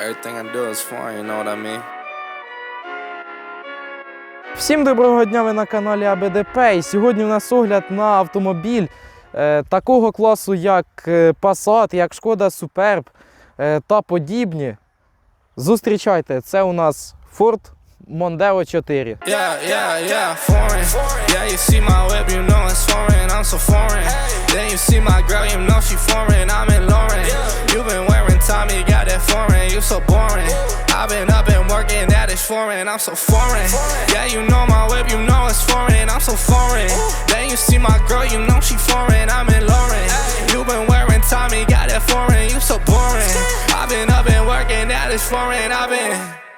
Everything I do is foreign, you know what I mean? Всім доброго дня, ви на каналі АБДП. І сьогодні у нас огляд на автомобіль е, такого класу, як е, Passat, як Шкода Superb е, та подібні. Зустрічайте, це у нас Ford Mondeo 4. Yeah, yeah, yeah, foreign. Yeah, you see my you know it's foreign. I'm so foreign. Then you see my girl, you know she foreign. I'm in Lauren. you been wearing Tommy, got that foreign. You so boring. I've been up and working, that is foreign. I'm so foreign. Yeah, you know my you know it's foreign. I'm so foreign. Then you see my girl, you know she foreign. I'm in Lauren. you been wearing Tommy, got that foreign. You so boring. I've been up and working, that is foreign. I've been.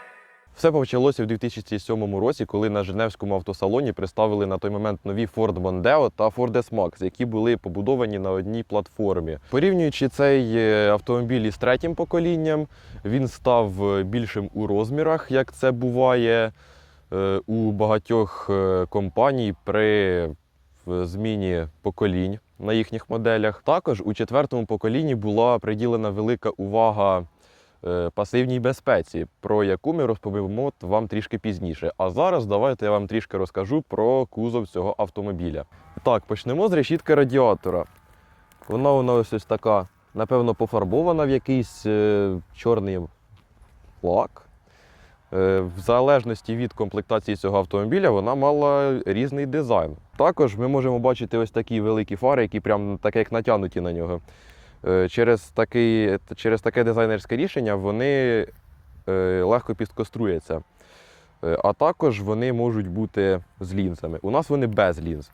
Все почалося в 2007 році, коли на Женевському автосалоні представили на той момент нові Ford Mondeo та Ford S-Max, які були побудовані на одній платформі. Порівнюючи цей е, автомобіль із третім поколінням, він став е, більшим у розмірах, як це буває е, у багатьох компаній при зміні поколінь на їхніх моделях. Також у четвертому поколінні була приділена велика увага пасивній безпеці, про яку ми розповімо вам трішки пізніше. А зараз давайте я вам трішки розкажу про кузов цього автомобіля. Так, почнемо з решітки радіатора. Вона у нас ось така, напевно, пофарбована в якийсь е, чорний лак. Е, В залежності від комплектації цього автомобіля вона мала різний дизайн. Також ми можемо бачити ось такі великі фари, які прям так як натягнуті на нього. Е, Через, такий, через таке дизайнерське рішення вони е, легко підкоструються. Е, А також вони можуть бути з лінзами. У нас вони без лінз.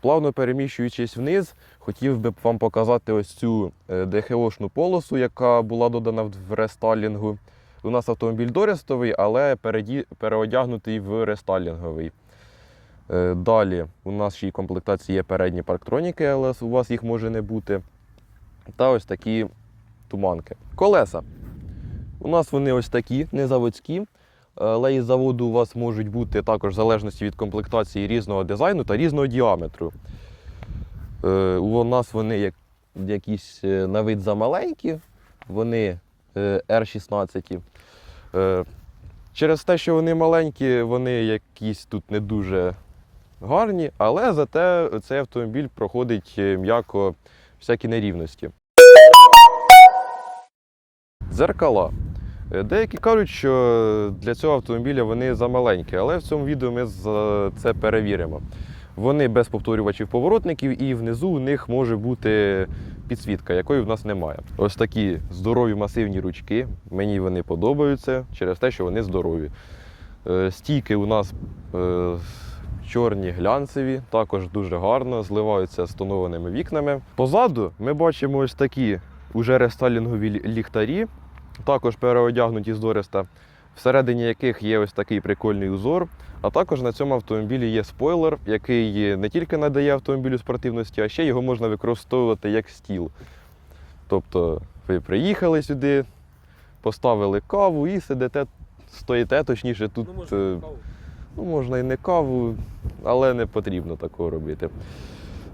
Плавно переміщуючись вниз, хотів би вам показати ось цю ДХОшну полосу, яка була додана в рестайлінгу. У нас автомобіль дористовий, але переодягнутий в рестайлінговий. Далі у нас ще й комплектації є передні парктроніки, але у вас їх може не бути. Та ось такі туманки. Колеса. У нас вони ось такі, не заводські, але із заводу у вас можуть бути також в залежності від комплектації різного дизайну та різного діаметру. Е, У нас вони як, якісь е, на вид замаленькі, вони е, R16. Е, Через те, що вони маленькі, вони якісь тут не дуже гарні, але зате цей автомобіль проходить е, м'яко всякі нерівності. Дзеркала. Е, Деякі кажуть, що для цього автомобіля вони замаленькі, але в цьому відео ми це перевіримо. Вони без повторювачів поворотників, і внизу у них може бути підсвітка, якої в нас немає. Ось такі здорові масивні ручки. Мені вони подобаються через те, що вони здорові. Е, Стійки у нас е, чорні глянцеві, також дуже гарно, зливаються з тонованими вікнами. Позаду ми бачимо ось такі уже рестайлінгові ліхтарі, також переодягнуті з дориста, всередині яких є ось такий прикольний узор. А також на цьому автомобілі є спойлер, який не тільки надає автомобілю спортивності, а ще його можна використовувати як стіл. Тобто ви приїхали сюди, поставили каву і сидите, стоїте, точніше, тут. е, Ну, можна і не каву, але не потрібно такого робити.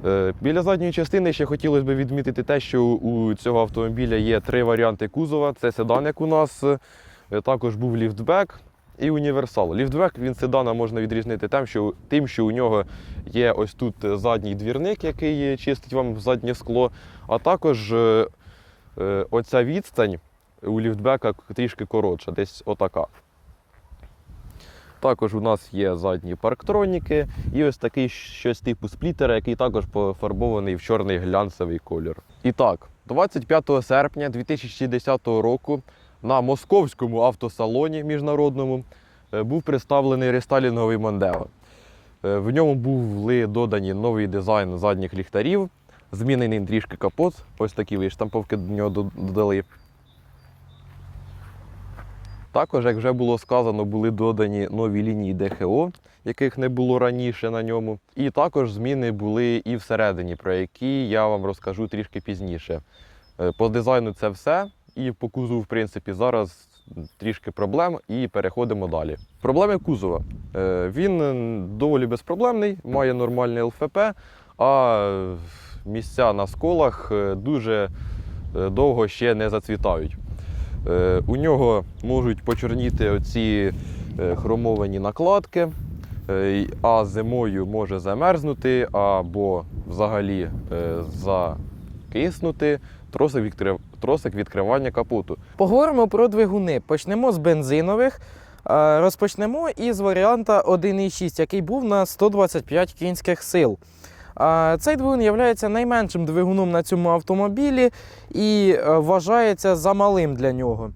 Е, Біля задньої частини ще хотілося б відмітити те, що у цього автомобіля є три варіанти кузова. Це седан, як у нас, е, також був ліфтбек і універсал. Ліфтбек він седана можна відрізнити тим, що, тим, що у нього є ось тут задній двірник, який чистить вам заднє скло, а також е, оця відстань у ліфтбека трішки коротша, десь отака. Також у нас є задні парктроніки і ось такий щось типу сплітера, який також пофарбований в чорний глянцевий колір. І так, 25 серпня 2010 року на московському автосалоні міжнародному е, був представлений рестайлінговий Мондео. Е, В ньому були додані новий дизайн задніх ліхтарів, змінений трішки капот, ось такі штамповки до нього додали. Також, як вже було сказано, були додані нові лінії ДХО, яких не було раніше на ньому. І також зміни були і всередині, про які я вам розкажу трішки пізніше. Е, По дизайну це все. І по кузову, в принципі, зараз трішки проблем і переходимо далі. Проблеми кузова. Е, Він доволі безпроблемний, має нормальний ЛФП, а місця на сколах е, дуже довго ще не зацвітають. Е, У нього можуть почорніти оці е, хромовані накладки, е, а зимою може замерзнути або взагалі закиснути тросик, відкрив... тросик відкривання капоту. Поговоримо про двигуни. Почнемо з бензинових. Розпочнемо із варіанта 1.6, який був на 125 кінських сил. Е, Цей двигун є найменшим двигуном на цьому автомобілі і е, вважається замалим для нього.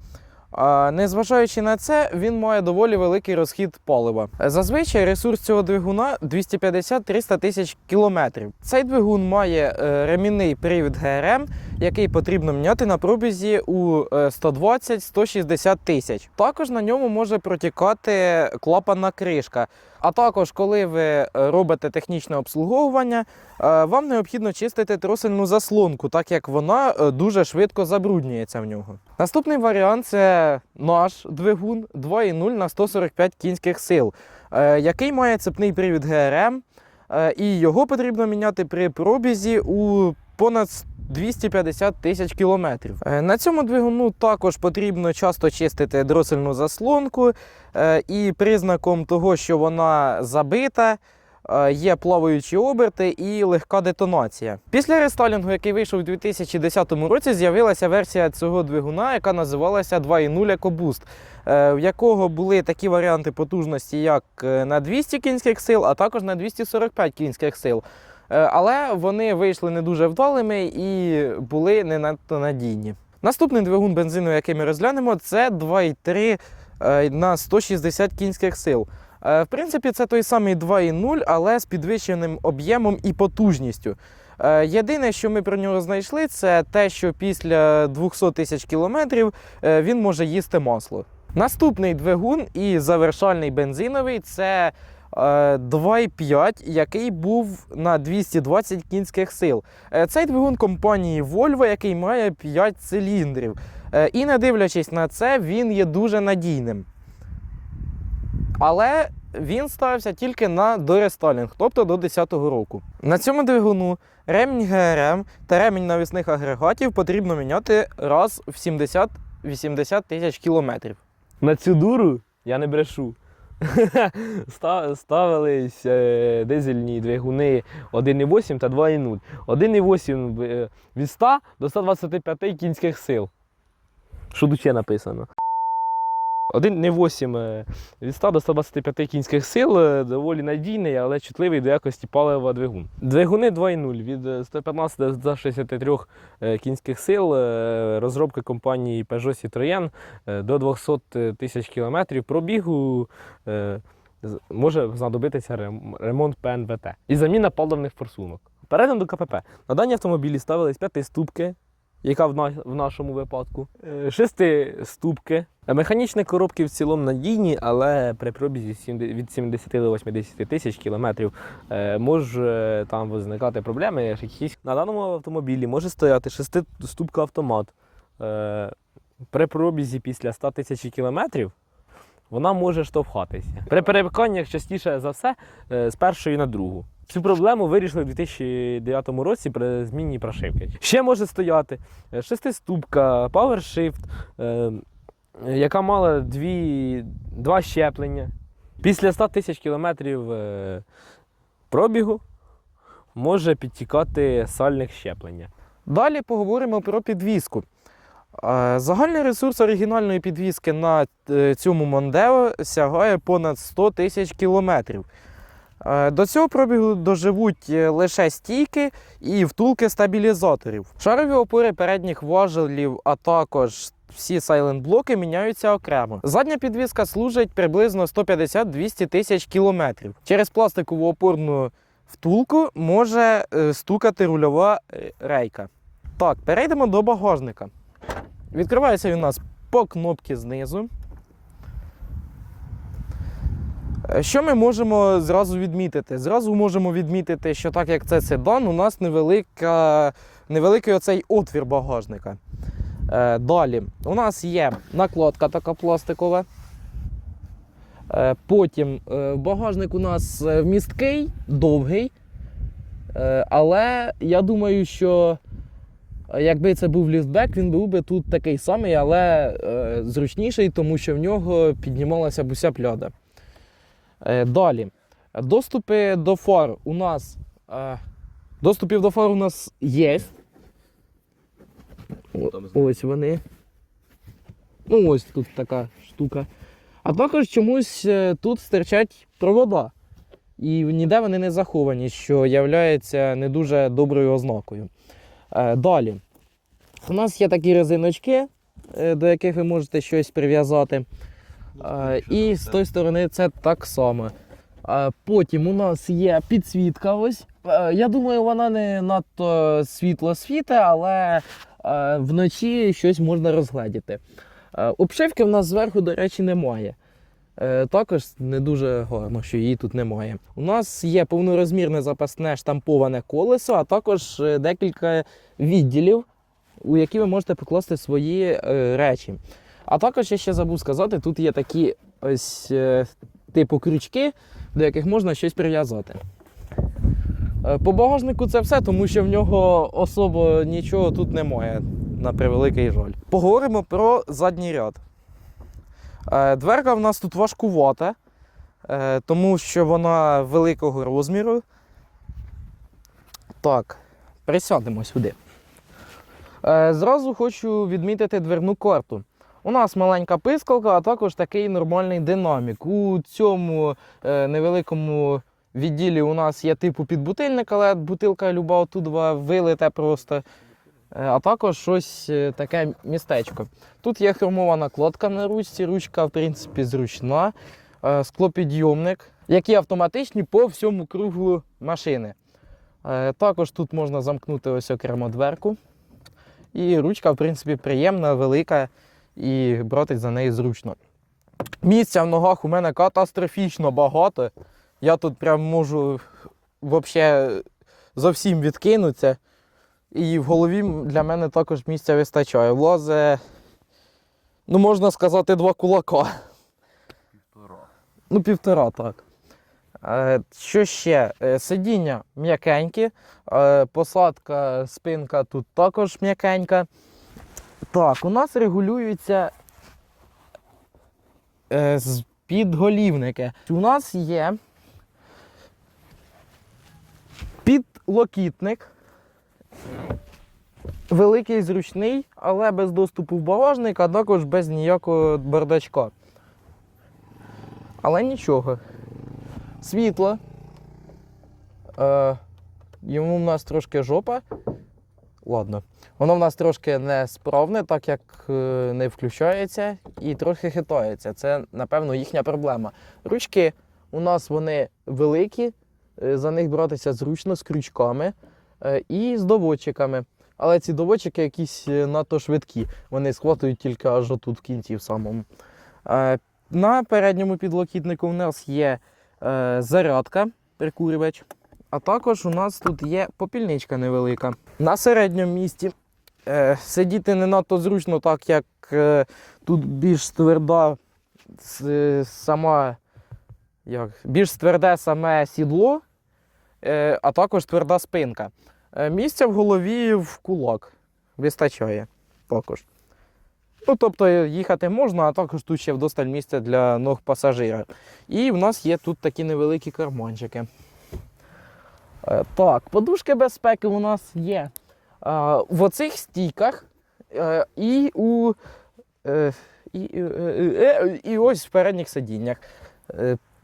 Незважаючи на це, він має доволі великий розхід палива. Зазвичай ресурс цього двигуна 250-300 тисяч кілометрів. Цей двигун має е, ремінний привід ГРМ, який потрібно міняти на пробізі у е, 120-160 тисяч. Також на ньому може протікати клапанна кришка. А також, коли ви е, робите технічне обслуговування, е, вам необхідно чистити тросельну заслонку, так як вона е, дуже швидко забруднюється в нього. Наступний варіант це наш двигун 2.0 на 145 кінських сил, який має цепний привід ГРМ, і його потрібно міняти при пробізі у понад 250 тисяч кілометрів. Е, На цьому двигуну також потрібно часто чистити дросельну заслонку, е, і признаком того, що вона забита. е, Є плаваючі оберти і легка детонація. Після рестайлінгу, який вийшов у 2010 році, з'явилася версія цього двигуна, яка називалася 2.0 EcoBoost, в якого були такі варіанти потужності, як на 200 кінських сил, а також на 245 кінських сил. Е, Але вони вийшли не дуже вдалими і були не надто надійні. Наступний двигун бензину, який ми розглянемо, це 2.3 е, на 160 кінських сил. Е, В принципі, це той самий 2.0, але з підвищеним об'ємом і потужністю. Єдине, що ми про нього знайшли, це те, що після 200 тисяч кілометрів він може їсти масло. Наступний двигун і завершальний бензиновий це 2.5, який був на 220 кінських сил. Е, Цей двигун компанії Volvo, який має 5 циліндрів. Е, І не дивлячись на це, він є дуже надійним. Але він ставився тільки на дорестайлінг, тобто до 2010 року. На цьому двигуну ремінь ГРМ та ремінь навісних агрегатів потрібно міняти раз в 70-80 тисяч кілометрів. На цю дуру я не брешу. Ста- Ставились е, дизельні двигуни 1,8 та 2,0. 1,8 е, від 100 до 125 кінських сил. Що тут написано? 1,8 е, від 100 до 125 кінських сил е, доволі надійний, але чутливий до якості палива двигун. Двигуни 2,0 від е, 115 до 163 е, кінських сил е, розробки компанії Peugeot Citroën е, до 200 тисяч кілометрів пробігу е, може знадобитися ремонт ПНВТ і заміна паливних форсунок. Перейдемо до КПП. На дані автомобілі ставились п'ятиступки, яка в, на, в нашому випадку, е, шестиступки. Е, Механічні коробки в цілому надійні, але при пробізі від 70 до 80 тисяч кілометрів е, може там виникати проблеми. На даному автомобілі може стояти шестиступка автомат. Е, при пробізі після 100 тисяч кілометрів вона може штовхатися. При перемиканнях частіше за все з першої на другу. Цю проблему вирішили у 2009 році при зміні прошивки. Ще може стояти е, шестиступка, PowerShift, е, яка мала дві, два щеплення. Після 100 тисяч кілометрів е, пробігу може підтікати сальник щеплення. Далі поговоримо про підвіску. Е, Загальний ресурс оригінальної підвіски на е, цьому Мондео сягає понад 100 тисяч кілометрів. Е, До цього пробігу доживуть е, лише стійки і втулки стабілізаторів. Шарові опори передніх важелів, а також всі сайлент-блоки міняються окремо. Задня підвіска служить приблизно 150-200 тисяч кілометрів. Через пластикову опорну втулку може е, стукати рульова рейка. Так, перейдемо до багажника. Відкривається він у нас по кнопці знизу. Е, Що ми можемо зразу відмітити? Зразу можемо відмітити, що так як це седан, у нас невелика, невеликий оцей отвір багажника. Е, далі, у нас є накладка така пластикова. Е, потім е, багажник у нас е, вмісткий, довгий. Е, але я думаю, що Е, Якби це був ліфтбек, він був би тут такий самий, але е, зручніший, тому що в нього піднімалася б уся пляда. Е, далі. Доступи до фар у нас. Е, доступів до фар у нас є. Ось вони. Ну, ось тут така штука. А також чомусь е, тут стирчать провода. І ніде вони не заховані, що є не дуже доброю ознакою. Далі. У нас є такі резиночки, до яких ви можете щось прив'язати. Е, І з тої сторони це так само. Е, Потім у нас є підсвітка. ось. Е, Я думаю, вона не надто світло світить, але е, вночі щось можна розгледіти. Е, Обшивки в нас зверху, до речі, немає. Е, Також не дуже гарно, що її тут немає. У нас є повнорозмірне запасне штамповане колесо, а також е, декілька відділів, у які ви можете покласти свої е, речі. А також я ще забув сказати, тут є такі ось е, типу крючки, до яких можна щось прив'язати. Е, По багажнику це все, тому що в нього особо нічого тут немає, на превеликий жаль. Поговоримо про задній ряд. Е, Дверка в нас тут важкувата, тому що вона великого розміру. Так, присядемо сюди. Зразу хочу відмітити дверну карту. У нас маленька пискалка, а також такий нормальний динамік. У цьому е, невеликому відділі у нас є типу підбутильник, але бутилка люба отудва вилите просто. Е, А також щось е, таке містечко. Тут є хромована кладка на ручці, ручка, в принципі, зручна, е, склопідйомник, які автоматичні по всьому кругу машини. Також тут можна замкнути ось окремо дверку. І ручка, в принципі, приємна, велика і брати за неї зручно. Місця в ногах у мене катастрофічно багато. Я тут прям можу взагалі зовсім відкинутися. І в голові для мене також місця вистачає. Влазе, ну можна сказати, два кулака. Півтора. Ну, півтора, так. Е, Що ще? Е, Сидіння м'якенькі, е, посадка, спинка тут також м'якенька. Так, у нас регулюються е, підголівники. У нас є підлокітник. Великий, зручний, але без доступу в багажник, а також без ніякого бардачка. Але нічого. Світло. Е, йому в нас трошки жопа. Ладно. Воно в нас трошки несправне, так як е, не включається і трохи хитається. Це, напевно, їхня проблема. Ручки у нас вони великі, е, за них братися зручно з крючками е, і з доводчиками. Але ці доводчики якісь надто швидкі. Вони схватують тільки аж отут в кінці в самому. На передньому підлокітнику у нас є зарядка, прикурювач. А також у нас тут є попільничка невелика. На середньому місці е, сидіти не надто зручно, так як е, тут більш тверда сама, як, більш тверде саме сідло, е, а також тверда спинка. Місця в голові в кулак вистачає також. Ну, тобто їхати можна, а також тут ще вдосталь місця для ног пасажира. І в нас є тут такі невеликі карманчики. Е, Так, подушки безпеки у нас є е, в оцих стійках е, і у і, і, ось в передніх сидіннях.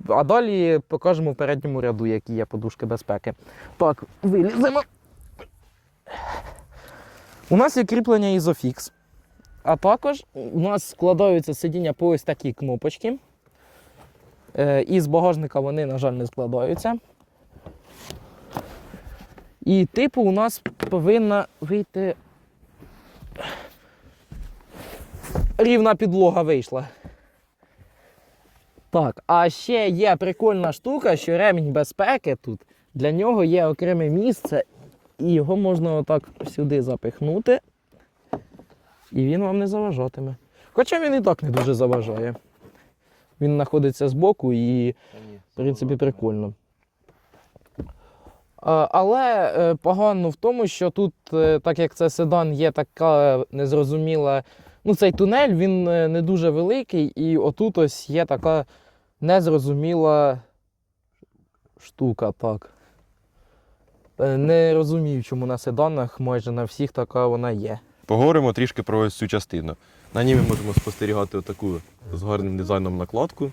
А далі покажемо в передньому ряду, які є подушки безпеки. Так, виліземо. У нас є кріплення Isofix. А також у нас складаються сидіння по ось такі кнопочки. Е, І з багажника вони, на жаль, не складаються. І типу у нас повинна вийти. Рівна підлога вийшла. Так, а ще є прикольна штука, що ремінь безпеки тут. Для нього є окреме місце, і його можна отак сюди запихнути. І він вам не заважатиме. Хоча він і так не дуже заважає. Він знаходиться збоку і, в принципі, прикольно. А, Але е, погано в тому, що тут, е, так як це седан, є така незрозуміла. Ну, цей тунель він е, не дуже великий, і отут ось є така незрозуміла штука, так. Е, Не розумію, чому на седанах майже на всіх така вона є. Поговоримо трішки про ось цю частину. На ній ми можемо спостерігати таку з гарним дизайном накладку.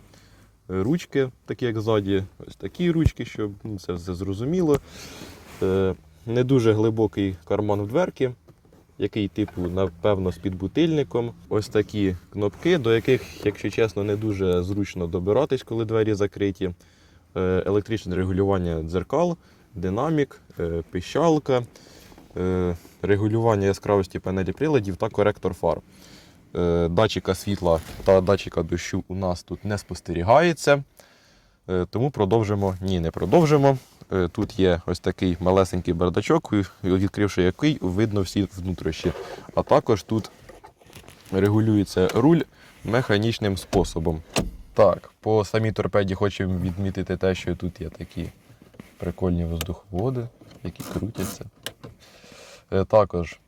Ручки, такі як ззаді, ось такі ручки, щоб ну, це все зрозуміло. Е, Не дуже глибокий карман в дверки, який, типу, напевно, з підбутильником. Ось такі кнопки, до яких, якщо чесно, не дуже зручно добиратись, коли двері закриті. Е, Електричне регулювання дзеркал, динамік, е, пищалка, регулювання яскравості панелі приладів та коректор фар. Е, Датчика світла та датчика дощу у нас тут не спостерігається. Е, Тому продовжимо. Ні, не продовжимо. Е, Тут є ось такий малесенький бардачок, відкривши який, видно всі внутрішні. А також тут регулюється руль механічним способом. Так, по самій торпеді хочемо відмітити те, що тут є такі прикольні воздуховоди, які крутяться. Також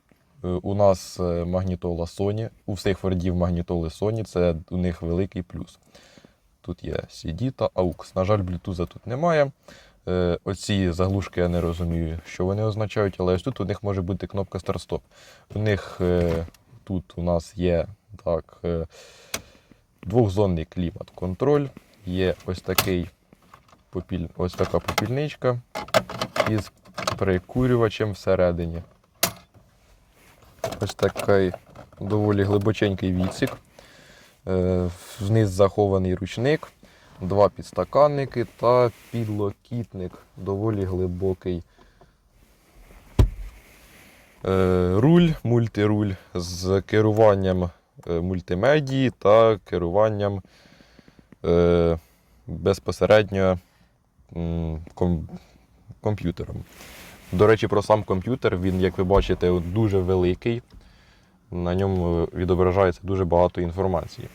у нас е, магнітола Sony. У всіх фордів магнітоли Sony, це у них великий плюс. Тут є CD та AUX. На жаль, Bluetooth тут немає. Е, Оці заглушки я не розумію, що вони означають, але ось тут у них може бути кнопка старт-стоп. У них е, тут у нас є так, е, двохзонний клімат-контроль, є ось такий ось така попільничка із прикурювачем всередині. Ось такий доволі глибоченький відсік. Е, Вниз захований ручник, два підстаканники та підлокітник доволі глибокий. Е, Руль, мультируль з керуванням е, мультимедії та керуванням безпосередньо комп'ютером. До речі, про сам комп'ютер, він, як ви бачите, дуже великий. На ньому відображається дуже багато інформації.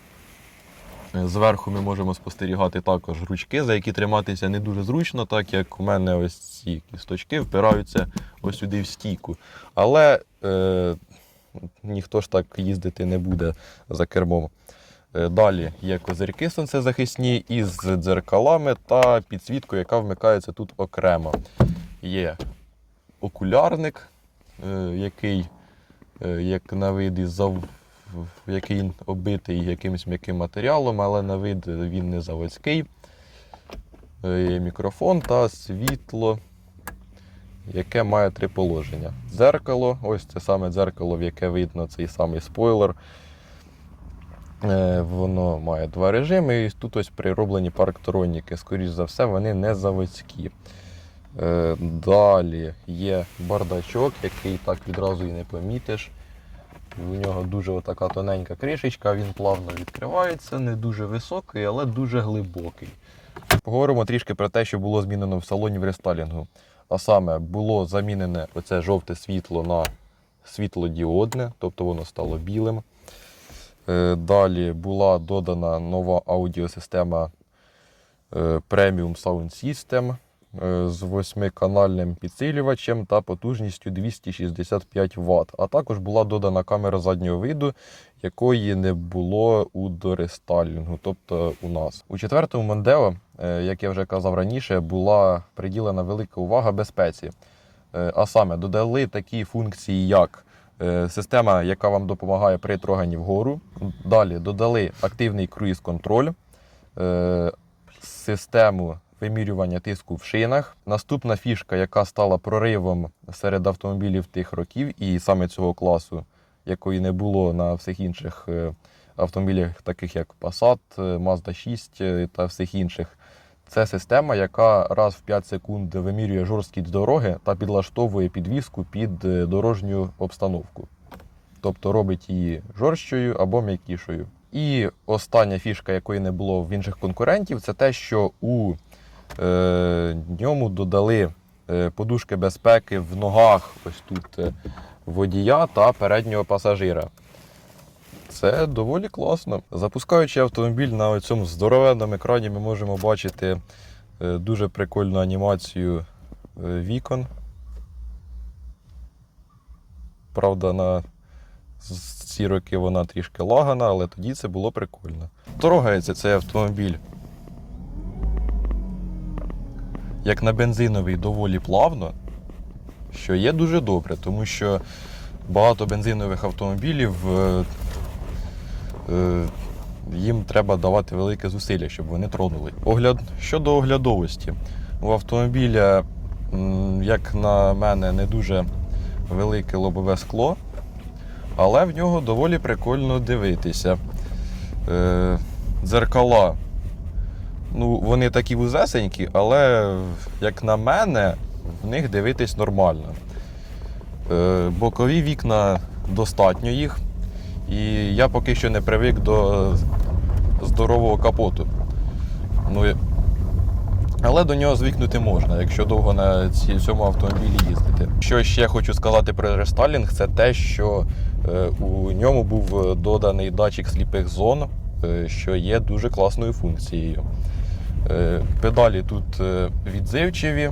Е, Зверху ми можемо спостерігати також ручки, за які триматися не дуже зручно, так як у мене ось ці кісточки впираються ось сюди в стійку. Але е, ніхто ж так їздити не буде за кермом. Е, Далі є козирки сонцезахисні із дзеркалами та підсвіткою, яка вмикається тут окремо. Є окулярник, е, який, е, як на вид, який оббитий якимось м'яким матеріалом, але на вид він не заводський. Е, Є мікрофон та світло, яке має три положення. Дзеркало, ось це саме дзеркало, в яке видно цей самий спойлер. Воно має два режими, і тут ось прироблені парктроніки. Скоріше за все, вони не заводські. Е, Далі є бардачок, який так відразу і не помітиш. У нього дуже така тоненька кришечка, він плавно відкривається, не дуже високий, але дуже глибокий. Поговоримо трішки про те, що було змінено в салоні в рестайлінгу. А саме було замінене оце жовте світло на світлодіодне, тобто воно стало білим. Е, Далі була додана нова аудіосистема е, Premium Sound System з восьмиканальним підсилювачем та потужністю 265 Вт. А також була додана камера заднього виду, якої не було у дорестайлінгу, тобто у нас. У четвертому Мондео, е, як я вже казав раніше, була приділена велика увага безпеці. Е, А саме додали такі функції, як е, система, яка вам допомагає при троганні вгору. Далі додали активний круїз-контроль, е, систему вимірювання тиску в шинах. Наступна фішка, яка стала проривом серед автомобілів тих років, і саме цього класу, якої не було на всіх інших е, автомобілях, таких як Passat, е, Mazda 6 е, та всіх інших. Це система, яка раз в 5 секунд вимірює жорсткість дороги та підлаштовує підвіску під дорожню обстановку. Тобто робить її жорсткою або м'якішою. І остання фішка, якої не було в інших конкурентів, це те, що у ньому додали е, подушки безпеки в ногах, ось тут е, водія та переднього пасажира. Це доволі класно. Запускаючи автомобіль на цьому здоровенному екрані, ми можемо бачити е, дуже прикольну анімацію е, вікон. Правда, на ці роки вона трішки лагана, але тоді це було прикольно. Трогається цей автомобіль. Як на бензиновий доволі плавно, що є дуже добре, тому що багато бензинових автомобілів е, е, їм треба давати велике зусилля, щоб вони тронули. Огляд щодо оглядовості. У автомобіля, як на мене, не дуже велике лобове скло, але в нього доволі прикольно дивитися. Е, дзеркала. Ну, вони такі вузесенькі, але, як на мене, в них дивитись нормально. Е, бокові вікна достатньо їх. І я поки що не привик до здорового капоту. Ну, але до нього звикнути можна, якщо довго на цьому автомобілі їздити. Що ще хочу сказати про рестайлінг, це те, що е, у ньому був доданий датчик сліпих зон, е, що є дуже класною функцією. Е, Педалі тут е, відзивчиві,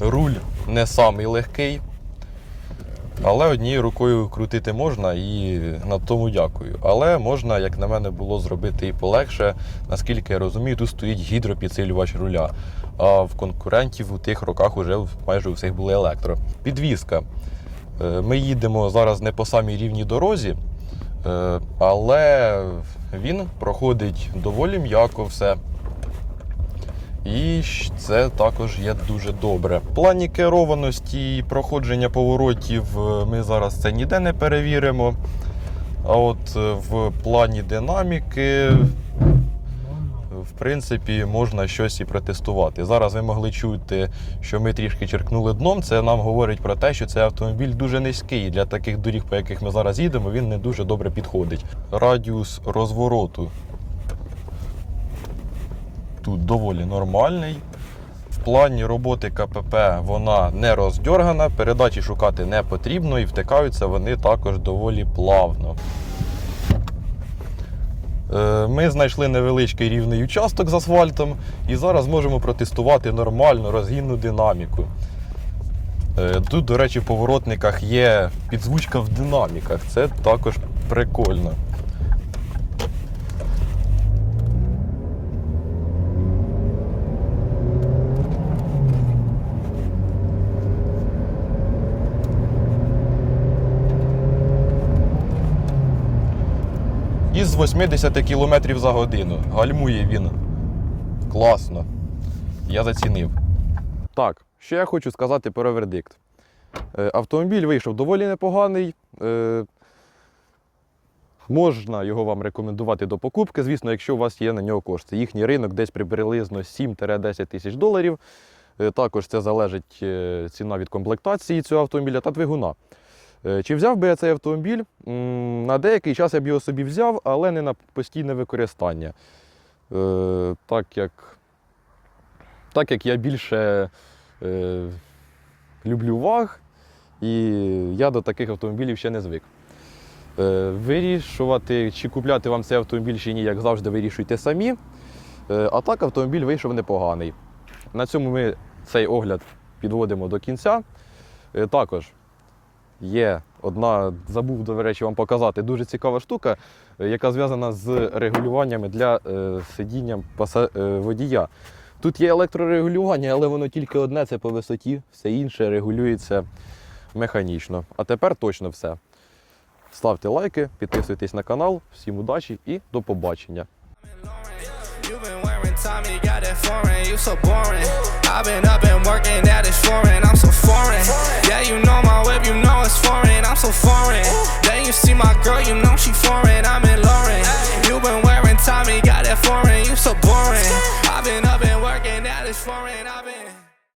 руль не самий легкий, але однією рукою крутити можна і на тому дякую. Але можна, як на мене, було зробити і полегше. Наскільки я розумію, тут стоїть гідропідсилювач руля. А в конкурентів у тих роках вже майже у всіх були електро. Підвізка. Е, Ми їдемо зараз не по самій рівній дорозі, але він проходить доволі м'яко все. І це також є дуже добре. В плані керованості і проходження поворотів е, ми зараз це ніде не перевіримо. А от е, в плані динаміки, в принципі, можна щось і протестувати. Зараз ви могли чути, що ми трішки черкнули дном. Це нам говорить про те, що цей автомобіль дуже низький. Для таких доріг, по яких ми зараз їдемо, він не дуже добре підходить. Радіус розвороту тут доволі нормальний. В плані роботи КПП вона не роздьоргана, передачі шукати не потрібно і втикаються вони також доволі плавно. Е, Ми знайшли невеличкий рівний участок з асфальтом і зараз можемо протестувати нормальну розгінну динаміку. Е, Тут, до речі, в поворотниках є підзвучка в динаміках. Це також прикольно. Із 80 км за годину. Гальмує він. Класно. Я зацінив. Так, що я хочу сказати про вердикт. Е, Автомобіль вийшов доволі непоганий. Е, Можна його вам рекомендувати до покупки, звісно, якщо у вас є на нього кошти. Їхній ринок десь приблизно 7-10 тисяч доларів. Е, Також це залежить ціна від комплектації цього автомобіля та двигуна. Е, Чи взяв би я цей автомобіль? На деякий час я б його собі взяв, але не на постійне використання. Е, Так як, так як я більше е, люблю ваг, і я до таких автомобілів ще не звик. Вирішувати, чи купляти вам цей автомобіль чи ні, як завжди, вирішуйте самі. А так автомобіль вийшов непоганий. На цьому ми цей огляд підводимо до кінця. Також є одна, забув, до речі, вам показати, дуже цікава штука, е, яка зв'язана з регулюваннями для е, сидіння е, водія. Тут є електрорегулювання, але воно тільки одне це по висоті, все інше регулюється механічно. А тепер точно все. Ставте лайки, підписуйтесь на канал. Всім удачі і до побачення. Tommy, got that foreign, you so boring. I've been up and working, that is foreign, I'm so foreign. Yeah, you know my whip, you know it's foreign, I'm so foreign. Then you see my girl, you know she foreign, I'm in Lauren. You've been wearing Tommy, got that foreign, you so boring. I've been up and working, that is foreign, I've been.